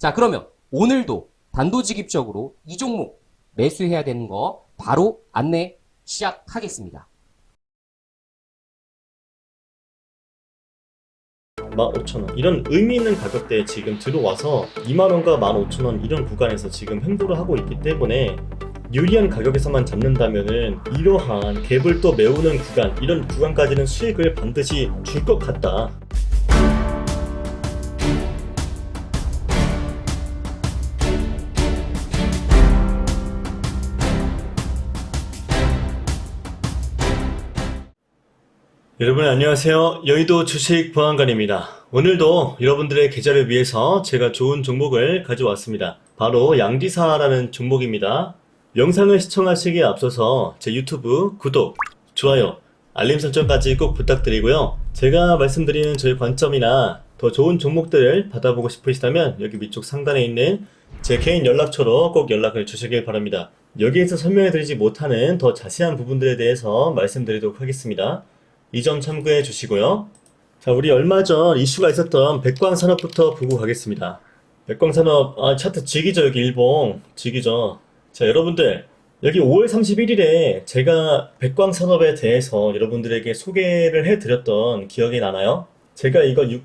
자 그러면 오늘도 단도직입적으로 이 종목 매수해야 되는 거 바로 안내 시작하겠습니다. 15,000원 이런 의미 있는 가격대에 지금 들어와서 2만원과 15,000원 이런 구간에서 지금 행보를 하고 있기 때문에 유리한 가격에서만 잡는다면은 이러한 갭을 또 메우는 구간 이런 구간까지는 수익을 반드시 줄 것 같다 여러분 안녕하세요. 여의도 주식 보안관입니다. 오늘도 여러분들의 계좌를 위해서 제가 좋은 종목을 가져왔습니다. 바로 양지사라는 종목입니다. 영상을 시청하시기에 앞서서 제 유튜브 구독, 좋아요, 알림 설정까지 꼭 부탁드리고요. 제가 말씀드리는 저의 관점이나 더 좋은 종목들을 받아보고 싶으시다면 여기 위쪽 상단에 있는 제 개인 연락처로 꼭 연락을 주시길 바랍니다. 여기에서 설명해 드리지 못하는 더 자세한 부분들에 대해서 말씀드리도록 하겠습니다. 이 점 참고해 주시고요. 자, 우리 얼마 전 이슈가 있었던 백광 산업부터 보고 가겠습니다. 백광 산업, 아, 차트 직이죠, 여기 일봉. 직이죠. 자, 여러분들. 여기 5월 31일에 제가 백광 산업에 대해서 여러분들에게 소개를 해드렸던 기억이 나나요? 제가 이거 유,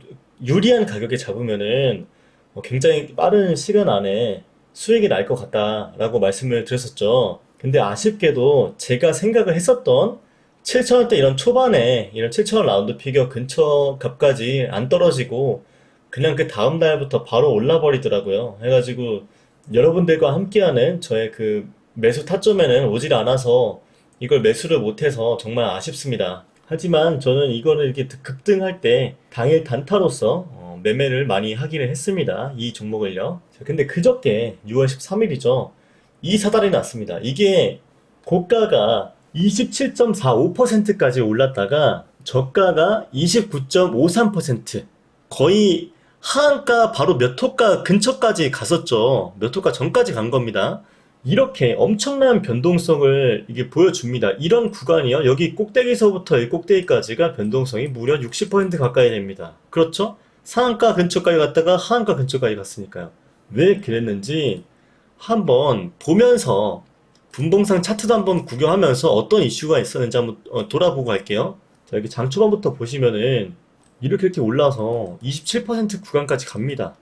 유리한 가격에 잡으면은 어, 굉장히 빠른 시간 안에 수익이 날 것 같다라고 말씀을 드렸었죠. 근데 아쉽게도 제가 생각을 했었던 7,000원대 이런 초반에 이런 7,000원 라운드 피겨 근처 값까지 안 떨어지고 그냥 그 다음 날부터 바로 올라 버리더라고요. 해가지고 여러분들과 함께하는 저의 그 매수 타점에는 오질 않아서 이걸 매수를 못해서 정말 아쉽습니다. 하지만 저는 이거를 이렇게 급등할 때 당일 단타로서 어, 매매를 많이 하기는 했습니다. 이 종목을요. 자, 근데 그저께 6월 13일이죠. 이 사달이 났습니다. 이게 고가가 27.45%까지 올랐다가 저가가 29.53% 거의 하한가 바로 몇 호가 근처까지 갔었죠. 몇 호가 전까지 간 겁니다. 이렇게 엄청난 변동성을 이게 보여줍니다. 이런 구간이요. 여기 꼭대기서부터 이 꼭대기까지가 변동성이 무려 60% 가까이 됩니다. 그렇죠? 상한가 근처까지 갔다가 하한가 근처까지 갔으니까요. 왜 그랬는지 한번 보면서 분봉상 차트도 한번 구경하면서 어떤 이슈가 있었는지 한번 어, 돌아보고 갈게요. 자, 여기 장 초반부터 보시면은 이렇게 이렇게 올라서 27% 구간까지 갑니다.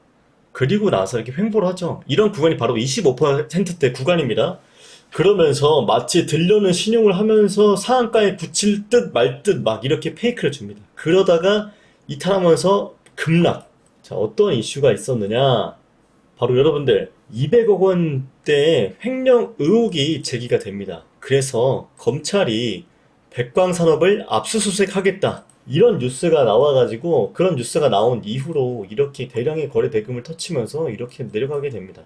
그리고 나서 이렇게 횡보를 하죠. 이런 구간이 바로 25%대 구간입니다. 그러면서 마치 들려는 신용을 하면서 상한가에 붙일 듯말 듯 막 이렇게 페이크를 줍니다. 그러다가 이탈하면서 급락. 자, 어떤 이슈가 있었느냐? 바로 여러분들 200억 원 대의 횡령 의혹이 제기가 됩니다. 그래서 검찰이 백광산업을 압수수색하겠다. 이런 뉴스가 나와가지고 그런 뉴스가 나온 이후로 이렇게 대량의 거래 대금을 터치면서 이렇게 내려가게 됩니다.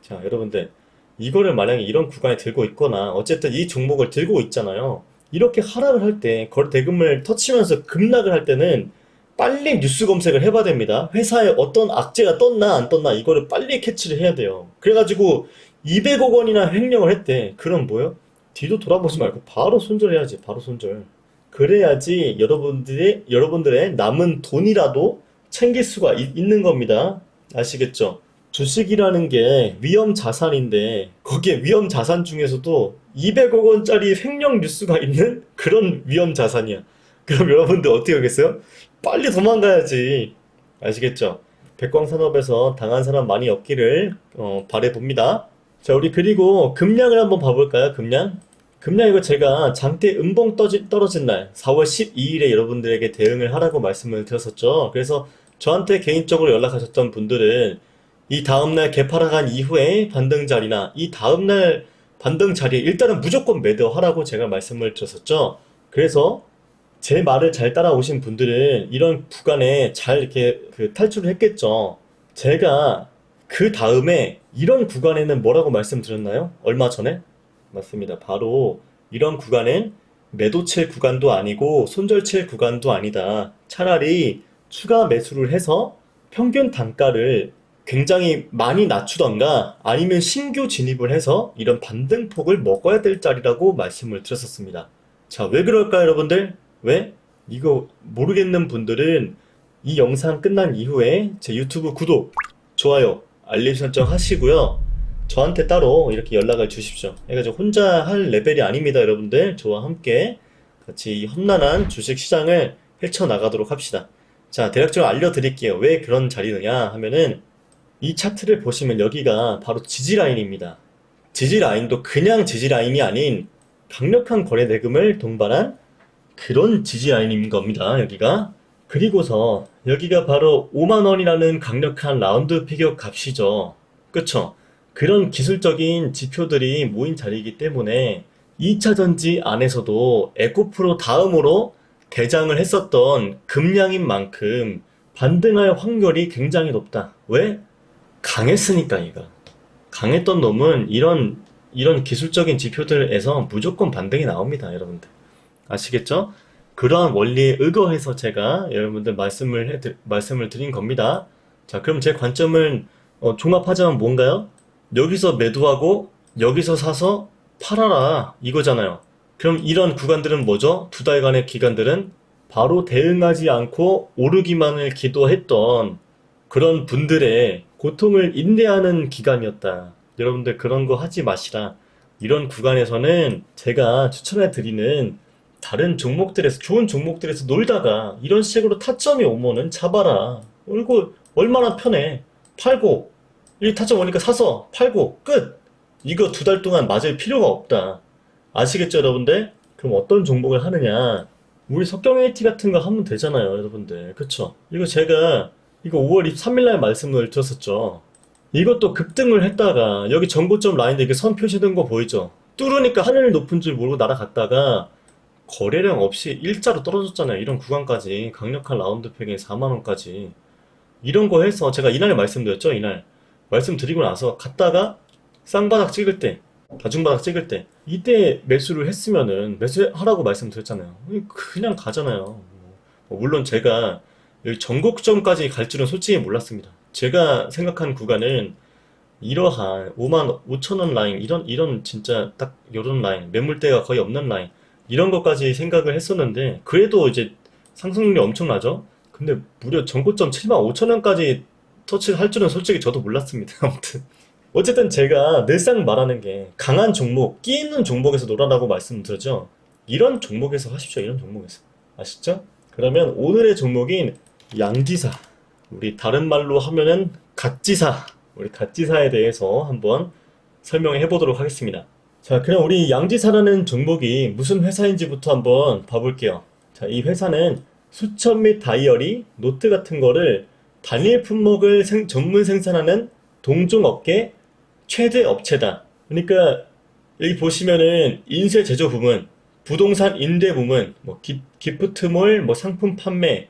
자, 여러분들 이거를 만약에 이런 구간에 들고 있거나 어쨌든 이 종목을 들고 있잖아요. 이렇게 하락을 할 때 거래 대금을 터치면서 급락을 할 때는 빨리 뉴스 검색을 해봐야 됩니다. 회사에 어떤 악재가 떴나 안 떴나 이거를 빨리 캐치를 해야 돼요. 그래가지고 200억 원이나 횡령을 했대. 그럼 뭐요? 뒤도 돌아보지 말고 바로 손절해야지. 바로 손절. 그래야지 여러분들의 여러분들의 남은 돈이라도 챙길 수가 이- 있는 겁니다. 아시겠죠? 주식이라는 게 위험 자산인데 거기에 위험 자산 중에서도 200억 원짜리 횡령 뉴스가 있는 그런 위험 자산이야. 그럼 여러분들 어떻게 하겠어요? 빨리 도망가야지. 아시겠죠? 백광산업에서 당한 사람 많이 없기를 어, 바래봅니다. 자, 우리 그리고 금량을 한번 봐볼까요? 금량? 금량 이거 제가 장대 음봉 떠지, 떨어진 날 4월 12일에 여러분들에게 대응을 하라고 말씀을 드렸었죠. 그래서 저한테 개인적으로 연락하셨던 분들은 이 다음날 개파락한 이후에 반등 자리나 이 다음날 반등 자리에 일단은 무조건 매도하라고 제가 말씀을 드렸었죠. 그래서 제 말을 잘 따라오신 분들은 이런 구간에 잘 이렇게 그 탈출을 했겠죠. 제가 그 다음에 이런 구간에는 뭐라고 말씀드렸나요? 얼마 전에? 맞습니다. 바로 이런 구간은 매도칠 구간도 아니고 손절칠 구간도 아니다. 차라리 추가 매수를 해서 평균 단가를 굉장히 많이 낮추던가 아니면 신규 진입을 해서 이런 반등폭을 먹어야 될 자리라고 말씀을 드렸었습니다. 자, 왜 그럴까요, 여러분들? 왜? 이거 모르겠는 분들은 이 영상 끝난 이후에 제 유튜브 구독, 좋아요, 알림 설정 하시고요. 저한테 따로 이렇게 연락을 주십시오. 해가지고 혼자 할 레벨이 아닙니다, 여러분들. 저와 함께 같이 이 험난한 주식 시장을 펼쳐나가도록 합시다. 자, 대략적으로 알려드릴게요. 왜 그런 자리느냐 하면은 이 차트를 보시면 여기가 바로 지지 라인입니다. 지지 라인도 그냥 지지 라인이 아닌 강력한 거래 대금을 동반한 그런 지지 라인인 겁니다, 여기가. 그리고서 여기가 바로 5만 원이라는 강력한 라운드 피겨 값이죠. 그쵸? 그런 기술적인 지표들이 모인 자리이기 때문에 2차 전지 안에서도 에코프로 다음으로 대장을 했었던 금량인 만큼 반등할 확률이 굉장히 높다. 왜? 강했으니까 얘가. 강했던 놈은 이런 이런 기술적인 지표들에서 무조건 반등이 나옵니다, 여러분들. 아시겠죠? 그러한 원리에 의거해서 제가 여러분들 말씀을 해, 말씀을 드린 겁니다. 자, 그럼 제 관점은 어, 종합하자면 뭔가요? 여기서 매도하고 여기서 사서 팔아라 이거잖아요. 그럼 이런 구간들은 뭐죠? 두 달간의 기간들은 바로 대응하지 않고 오르기만을 기도했던 그런 분들의 고통을 인내하는 기간이었다. 여러분들 그런 거 하지 마시라. 이런 구간에서는 제가 추천해 드리는 다른 종목들에서 좋은 종목들에서 놀다가 이런 식으로 타점이 오면은 잡아라. 그리고 얼마나 편해. 팔고 이 타점 오니까 사서 팔고 끝. 이거 두 달 동안 맞을 필요가 없다. 아시겠죠, 여러분들? 그럼 어떤 종목을 하느냐? 우리 석경 AT 같은 거 하면 되잖아요, 여러분들. 그쵸? 이거 제가 이거 5월 23일 날 말씀을 드렸었죠. 이것도 급등을 했다가 여기 정고점 라인에 선 표시된 거 보이죠? 뚫으니까 하늘 높은 줄 모르고 날아갔다가 거래량 없이 일자로 떨어졌잖아요. 이런 구간까지 강력한 라운드 팩에 4만 원까지 이런 거 해서 제가 이날 말씀드렸죠. 이날 말씀드리고 나서 갔다가 쌍바닥 찍을 때 다중바닥 찍을 때 이때 매수를 했으면은 매수하라고 말씀드렸잖아요. 그냥 가잖아요. 뭐 물론 제가 전곡점까지 갈 줄은 솔직히 몰랐습니다. 제가 생각한 구간은 이러한 5만 5천 원 라인 이런 이런 진짜 딱 이런 라인 매물대가 거의 없는 라인 이런 것까지 생각을 했었는데 그래도 이제 상승률이 엄청나죠? 근데 무려 전고점 7만 5천 원까지 터치할 줄은 솔직히 저도 몰랐습니다. 아무튼 어쨌든 제가 늘상 말하는 게 강한 종목, 끼 있는 종목에서 놀아라고 말씀드렸죠. 이런 종목에서 하십시오. 이런 종목에서. 아시죠? 그러면 오늘의 종목인 양지사. 우리 다른 말로 하면은 갓지사. 우리 갓지사에 대해서 한번 설명해 보도록 하겠습니다. 자, 그럼 우리 양지사라는 종목이 무슨 회사인지부터 한번 봐볼게요. 자, 이 회사는 수첩 및 다이어리, 노트 같은 거를 단일 품목을 생- 전문 생산하는 동종 업계 최대 업체다. 그러니까 여기 보시면은 인쇄 제조 부문, 부동산 임대 부문, 뭐 기, 기프트몰, 뭐 상품 판매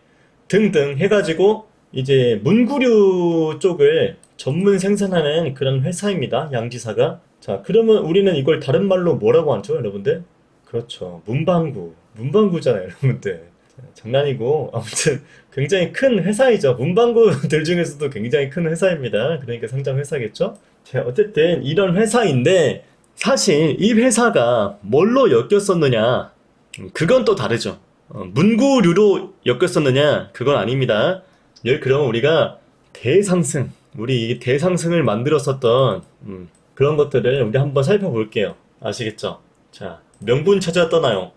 등등 해가지고 이제 문구류 쪽을 전문 생산하는 그런 회사입니다. 양지사가. 자, 그러면 우리는 이걸 다른 말로 뭐라고 하죠, 여러분들? 그렇죠. 문방구. 문방구잖아요, 여러분들. 자, 장난이고, 아무튼 굉장히 큰 회사이죠. 문방구들 중에서도 굉장히 큰 회사입니다. 그러니까 상장 회사겠죠? 자, 어쨌든 이런 회사인데, 사실 이 회사가 뭘로 엮였었느냐? 음, 그건 또 다르죠. 어, 문구류로 엮였었느냐? 그건 아닙니다. 예, 그럼 우리가 대상승, 우리 이 대상승을 만들었었던 음, 그런 것들을 우리 한번 살펴볼게요. 아시겠죠? 자, 명분 찾아 떠나요.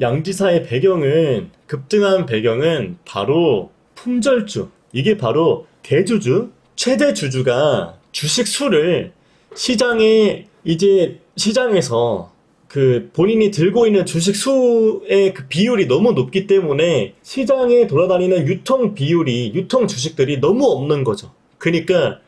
양지사의 배경은 급등한 배경은 바로 품절주. 이게 바로 대주주, 최대 주주가 주식 수를 시장에 이제 시장에서 그 본인이 들고 있는 주식 수의 그 비율이 너무 높기 때문에 시장에 돌아다니는 유통 비율이 유통 주식들이 너무 없는 거죠. 그러니까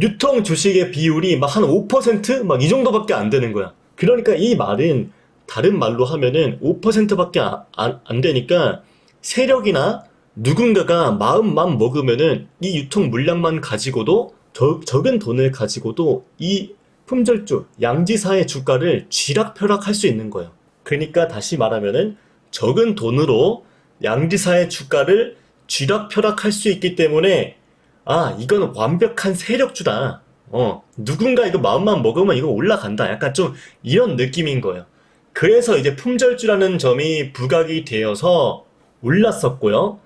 유통 주식의 비율이 막 한 5%막 이 정도밖에 안 되는 거야. 그러니까 이 말은 다른 말로 하면은 5%밖에 안, 안 되니까 세력이나 누군가가 마음만 먹으면은 이 유통 물량만 가지고도 적, 적은 돈을 가지고도 이 품절주, 양지사의 주가를 쥐락펴락 할 수 있는 거예요. 그러니까 다시 말하면은 적은 돈으로 양지사의 주가를 쥐락펴락 할 수 있기 때문에 아, 이건 완벽한 세력주다. 어, 누군가 이거 마음만 먹으면 이거 올라간다. 약간 좀 이런 느낌인 거예요. 그래서 이제 품절주라는 점이 부각이 되어서 올랐었고요.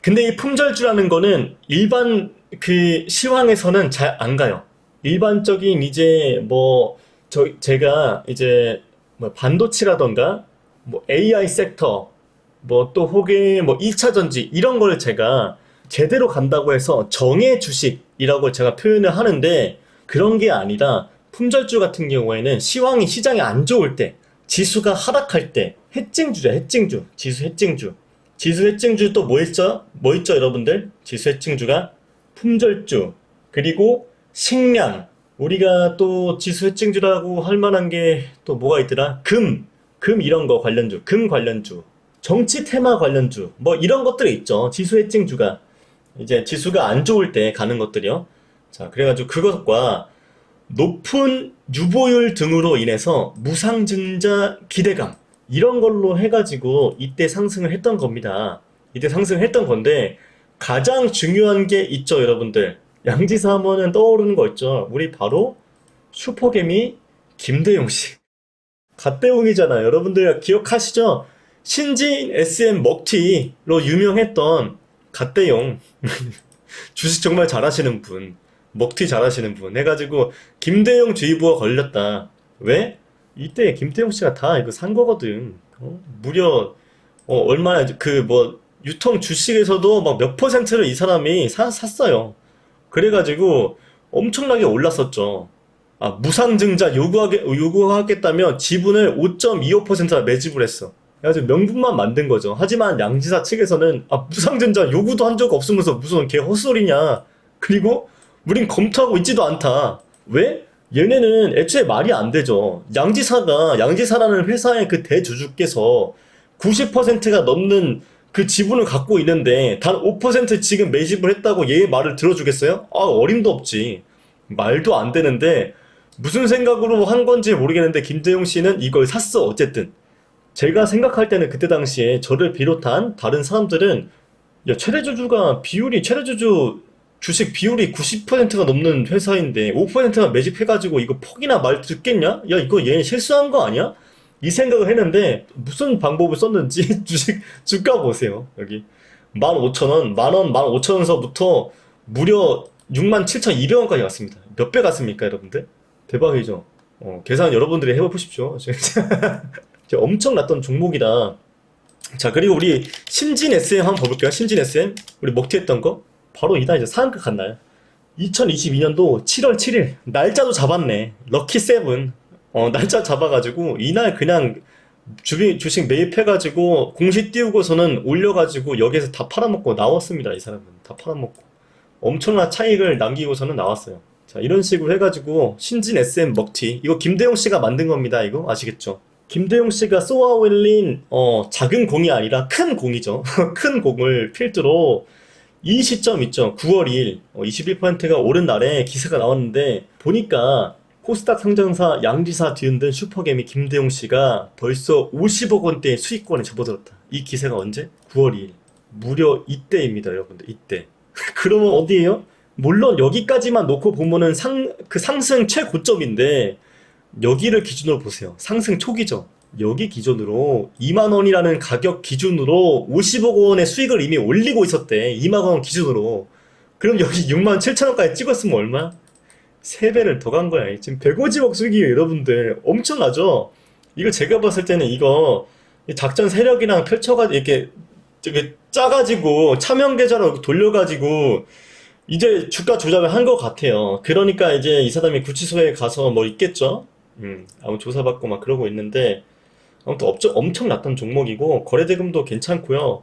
근데 이 품절주라는 거는 일반 그 시황에서는 잘 안 가요. 일반적인 이제 뭐, 저, 제가 이제 뭐 반도체라던가 뭐 AI 섹터 뭐 또 혹은 뭐 2차 전지 이런 걸 제가 제대로 간다고 해서 정의 주식이라고 제가 표현을 하는데 그런 게 아니라 품절주 같은 경우에는 시황이 시장이 안 좋을 때 지수가 하락할 때 해증주죠 해증주. 지수 해증주. 지수 해증주 또 뭐 있죠? 뭐 있죠 여러분들? 지수 해증주가 품절주. 그리고 식량. 우리가 또 지수 해증주라고 할 만한 게 또 뭐가 있더라? 금, 금 이런 거 관련주, 금 관련주, 정치 테마 관련주. 뭐 이런 것들이 있죠. 지수 해증주가 이제 지수가 안 좋을 때 가는 것들이요. 자, 그래가지고 그것과 높은 유보율 등으로 인해서 무상증자 기대감 이런 걸로 해가지고 이때 상승을 했던 겁니다. 이때 상승했던 건데 가장 중요한 게 있죠, 여러분들. 양지사 하면은 떠오르는 거 있죠. 우리 바로 슈퍼개미 김대용 씨. 갓대웅이잖아요. 여러분들 기억하시죠? 신진 SM 먹튀로 유명했던 갓대용. 주식 정말 잘하시는 분. 먹튀 잘하시는 분. 해가지고 김대용 주의보가 걸렸다. 왜? 이때 김대용 씨가 다 이거 산 거거든. 어? 무려 어, 얼마나 그 뭐 유통 주식에서도 막 몇 퍼센트를 이 사람이 사, 샀어요. 그래가지고 엄청나게 올랐었죠. 아, 무상증자 요구하게, 요구하겠다면 지분을 5.25%나 매집을 했어. 그래가지고 명분만 만든 거죠. 하지만 양지사 측에서는 아, 무상증자 요구도 한 적 없으면서 무슨 개 헛소리냐. 그리고 우린 검토하고 있지도 않다. 왜? 얘네는 애초에 말이 안 되죠. 양지사가, 양지사라는 회사의 그 대주주께서 90%가 넘는 그 지분을 갖고 있는데 단 5% 지금 매집을 했다고 얘의 말을 들어주겠어요? 아, 어림도 없지. 말도 안 되는데 무슨 생각으로 한 건지 모르겠는데 김대용 씨는 이걸 샀어 어쨌든 제가 생각할 때는 그때 당시에 저를 비롯한 다른 사람들은 야 최대주주가 비율이 최대주주 주식 비율이 90%가 넘는 회사인데 5%만 매집해가지고 이거 폭이나 말 듣겠냐? 야 이거 얘 실수한 거 아니야? 이 생각을 했는데 무슨 방법을 썼는지 주식 주가 보세요 여기 15,000원 만원 15,000원서부터 무려 67,200원까지 갔습니다 몇 배 갔습니까 여러분들? 대박이죠 어, 계산 여러분들이 해보십시오 엄청 났던 종목이다. 자 그리고 우리 신진 SM 한번 봐볼게요. 신진 SM 우리 먹튀했던 거? 바로 이달 이제 상한가 갔나요? 2022년도 7월 7일. 날짜도 잡았네. 럭키 세븐. 어, 날짜 잡아가지고 이날 그냥 주비, 주식 매입해가지고 공시 띄우고서는 올려가지고 여기에서 다 팔아먹고 나왔습니다 이 사람은. 다 팔아먹고. 엄청난 차익을 남기고서는 나왔어요. 자 이런 식으로 해가지고 신진 SM 먹튀. 이거 김대용 씨가 만든 겁니다 이거. 아시겠죠? 김대용 씨가 쏘아올린 어, 작은 공이 아니라 큰 공이죠 큰 공을 필두로 이 시점 있죠 9월 2일 어, 21%가 오른 날에 기사가 나왔는데 보니까 코스닥 상장사 양지사 뒤흔든 슈퍼개미 김대용 씨가 벌써 50억 원대의 수익권에 접어들었다. 이 기세가 언제? 9월 2일. 무려 이때입니다, 여러분들. 이때. 그러면 어디예요? 물론 여기까지만 놓고 보면은 상, 그 상승 최고점인데 여기를 기준으로 보세요. 상승 초기죠. 여기 기준으로 2만 원이라는 가격 기준으로 50억 원의 수익을 이미 올리고 있었대. 2만 원 기준으로. 그럼 여기 6만 7천 원까지 찍었으면 얼마? 3배를 더 간 거야. 지금 150억 수익이에요, 여러분들. 엄청나죠? 이거 제가 봤을 때는 이거 이 작전 세력이랑 펼쳐가지고 이렇게 되게 짜가지고 차명 계좌로 돌려가지고 이제 주가 조작을 한 것 같아요. 그러니까 이제 이 사람이 구치소에 가서 뭐 있겠죠? 음, 아무 조사받고 막 그러고 있는데 아무튼 업적 엄청 났던 종목이고 거래대금도 괜찮고요.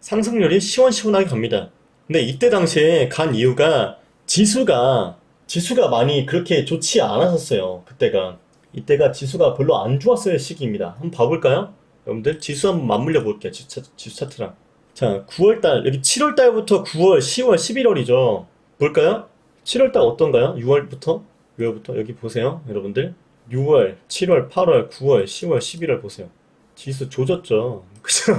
상승률이 시원시원하게 갑니다. 근데 이때 당시에 간 이유가 지수가 지수가 많이 그렇게 좋지 않았었어요. 그때가. 이때가 지수가 별로 안 좋았을 시기입니다. 한번 봐볼까요? 여러분들 지수 한번 맞물려 볼게요. 지수, 차- 지수 차트랑. 자, 9월달, 여기 7월달부터 9월, 10월, 11월이죠. 볼까요? 7월달 어떤가요? 6월부터? 6월부터? 여기 보세요. 여러분들. 6월, 7월, 8월, 9월, 10월, 11월 보세요. 지수 조졌죠. 그죠?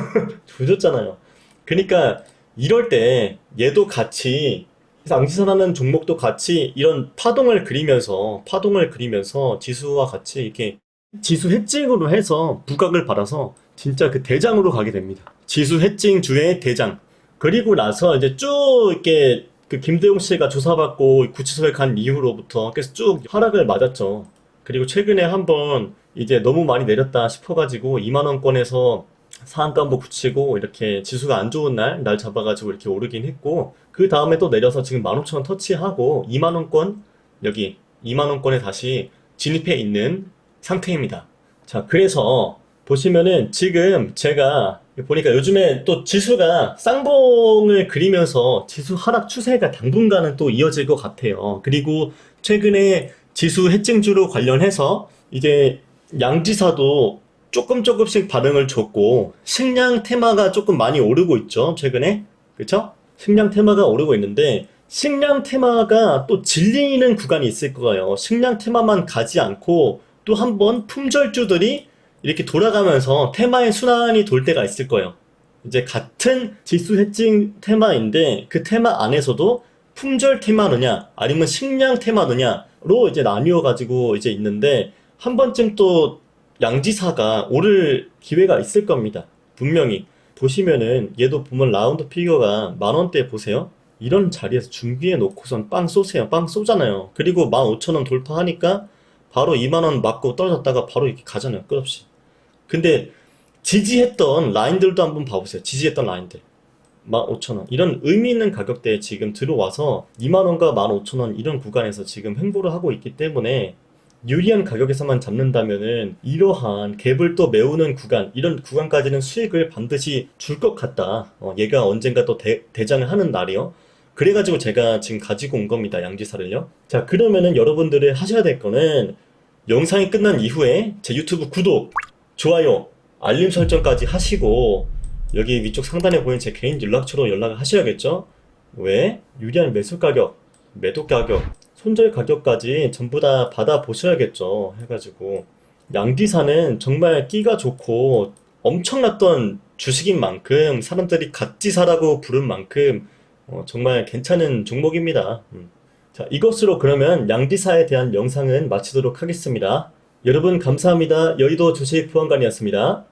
조졌잖아요. 그러니까 이럴 때 얘도 같이 앙지사라는 종목도 같이 이런 파동을 그리면서 파동을 그리면서 지수와 같이 이렇게 지수 해칭으로 해서 부각을 받아서 진짜 그 대장으로 가게 됩니다. 지수 해칭 주의 대장. 그리고 나서 이제 쭉 이렇게 그 김대용 씨가 조사받고 구치소에 간 이후로부터 계속 쭉 하락을 맞았죠. 그리고 최근에 한번 이제 너무 많이 내렸다 싶어가지고 2만 원권에서 상한가 한번 붙이고 이렇게 지수가 안 좋은 날, 날 잡아가지고 이렇게 오르긴 했고 그 다음에 또 내려서 지금 15,000원 터치하고 2만원권 여기 2만원권에 다시 진입해 있는 상태입니다. 자, 그래서 보시면은 지금 제가 보니까 요즘에 또 지수가 쌍봉을 그리면서 지수 하락 추세가 당분간은 또 이어질 것 같아요. 그리고 최근에 지수 해증주로 관련해서 이제 양지사도 조금 조금씩 반응을 줬고 식량 테마가 조금 많이 오르고 있죠. 최근에. 그쵸? 식량 테마가 오르고 있는데 식량 테마가 또 질리는 구간이 있을 거예요. 식량 테마만 가지 않고 또 한번 품절주들이 이렇게 돌아가면서 테마의 순환이 돌 때가 있을 거예요. 이제 같은 지수 해칭 테마인데 그 테마 안에서도 품절 테마느냐 아니면 식량 테마느냐 로 이제 나뉘어 가지고 이제 있는데 한 번쯤 또 양지사가 오를 기회가 있을 겁니다. 분명히 보시면은 얘도 보면 라운드 피규어가 만 원대 보세요. 이런 자리에서 준비해 놓고선 빵 쏘세요. 빵 쏘잖아요. 그리고 15,000원 돌파하니까 바로 2만 원 맞고 떨어졌다가 바로 이렇게 가잖아요. 끝없이. 근데 지지했던 라인들도 한번 봐보세요. 지지했던 라인들. 15,000원. 이런 의미 있는 가격대에 지금 들어와서 2만원과 15,000원 이런 구간에서 지금 횡보를 하고 있기 때문에 유리한 가격에서만 잡는다면은 이러한 갭을 또 메우는 구간, 이런 구간까지는 수익을 반드시 줄 것 같다. 어, 얘가 언젠가 또 대, 대장을 하는 날이요. 그래가지고 제가 지금 가지고 온 겁니다. 양지사를요. 자, 그러면은 여러분들이 하셔야 될 거는 영상이 끝난 이후에 제 유튜브 구독, 좋아요, 알림 설정까지 하시고 여기 위쪽 상단에 보이는 제 개인 연락처로 연락을 하셔야겠죠? 왜? 유리한 매수 가격, 매도 가격, 손절 가격까지 전부 다 받아 보셔야겠죠. 해가지고 양디사는 정말 끼가 좋고 엄청났던 주식인 만큼 사람들이 갓지사라고 부른 만큼 어, 정말 괜찮은 종목입니다. 음. 자, 이것으로 그러면 양디사에 대한 영상은 마치도록 하겠습니다. 여러분 감사합니다. 여의도 주식 보안관이었습니다.